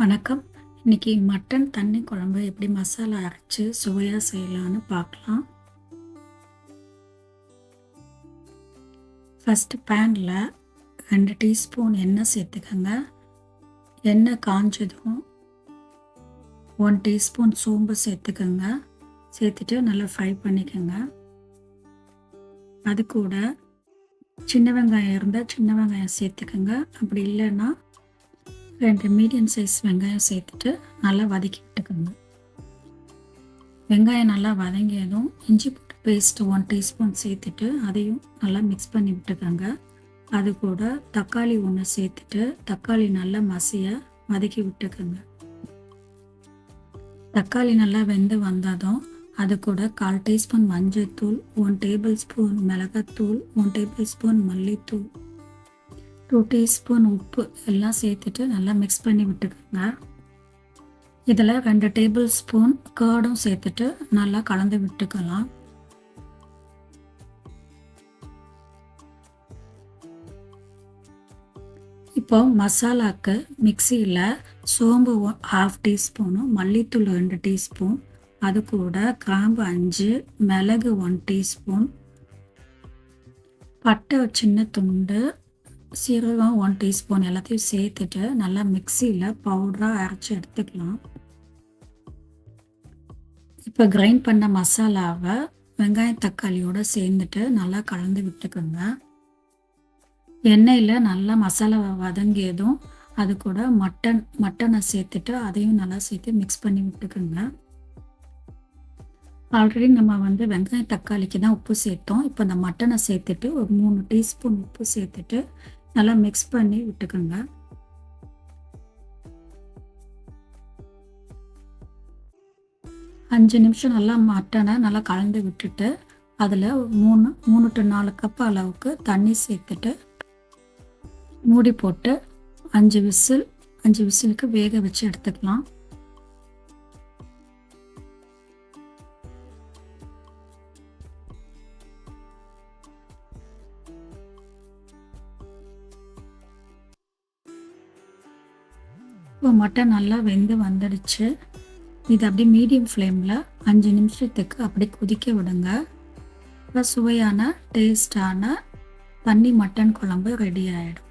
வணக்கம். இன்னைக்கு மட்டன் தண்ணி குழம்பு எப்படி மசாலா அரைச்சு சுவையாக செய்யலான்னு பார்க்கலாம். ஃபஸ்ட்டு பேன்ல 2 டீஸ்பூன் எண்ணெய் சேர்த்துக்கோங்க எண்ணெய் காஞ்சதும் ஒன் டீஸ்பூன் சோம்பு சேர்த்துக்கோங்க சேர்த்துட்டு நல்லா ஃப்ரை பண்ணிக்கங்க. அது கூட சின்ன வெங்காயம் இருந்தால் சின்ன வெங்காயம் சேர்த்துக்கோங்க அப்படி இல்லைன்னா ரெண்டு மீடியம் சைஸ் வெங்காயம் சேர்த்துட்டு நல்லா வதக்கி விட்டுக்கோங்க. வெங்காயம் நல்லா வதங்கியதும் இஞ்சி பூண்டு பேஸ்ட் ஒன் டீஸ்பூன் சேர்த்துட்டு அதையும் நல்லா மிக்ஸ் பண்ணி விட்டுக்கோங்க. அது கூட தக்காளி ஒன்று சேர்த்துட்டு தக்காளி நல்லா மசிய வதக்கி விட்டுக்கோங்க. தக்காளி நல்லா வெந்து வந்ததும் அது கூட கால் டீஸ்பூன் மஞ்சள் தூள் ஒன் டேபிள் ஸ்பூன் மிளகாத்தூள், ஒன் டேபிள் ஸ்பூன் மல்லித்தூள், டூ டீஸ்பூன் உப்பு எல்லாம் சேர்த்துட்டு நல்லா மிக்ஸ் பண்ணி விட்டுக்கோங்க. இதில் ரெண்டு டேபிள் ஸ்பூன் கேர்டும் சேர்த்துட்டு நல்லா கலந்து விட்டுக்கலாம். இப்போ மசாலாக்கு மிக்சியில் சோம்பு ஹாஃப் டீஸ்பூனும் மல்லித்தூள் ரெண்டு டீஸ்பூன் அது கூட கிராம்பு அஞ்சு மிளகு ஒன் டீஸ்பூன் பட்டை சின்ன துண்டு சீரகம் ஒன் டீஸ்பூன் எல்லாத்தையும் சேர்த்துட்டு நல்லா மிக்சியில் பவுடராக அரைச்சி எடுத்துக்கலாம். இப்போ கிரைண்ட் பண்ண மசாலாவை வெங்காயம் தக்காளியோட சேர்ந்துட்டு நல்லா கலந்து விட்டுக்கோங்க. எண்ணெயில் நல்லா மசாலாவை வதங்கியதும் அது கூட மட்டன் மட்டனை சேர்த்துட்டு அதையும் நல்லா சேர்த்து மிக்ஸ் பண்ணி விட்டுக்கோங்க. ஆல்ரெடி நம்ம வந்து வெங்காயம் தக்காளிக்கு தான் உப்பு சேர்த்தோம். இப்போ இந்த மட்டனை சேர்த்துட்டு ஒரு மூணு டீஸ்பூன் உப்பு சேர்த்துட்டு நல்லா மிக்ஸ் பண்ணி விட்டுக்கோங்க. அஞ்சு நிமிஷம் நல்லா மட்டனை நல்லா கலந்து விட்டுட்டு அதில் மூணு மூணு டு நாலு கப் அளவுக்கு தண்ணி சேர்த்துட்டு மூடி போட்டு அஞ்சு விசில் அஞ்சு விசிலுக்கு வேக வச்சு எடுத்துக்கலாம். இப்போ மட்டன் நல்லா வெந்து வந்துடுச்சு. இது அப்படியே மீடியம் ஃப்ளேமில் அஞ்சு நிமிஷத்துக்கு அப்படியே கொதிக்க விடுங்க. இப்போ சுவையான டேஸ்டான பன்னி மட்டன் குழம்பு ரெடி ஆகிடும்.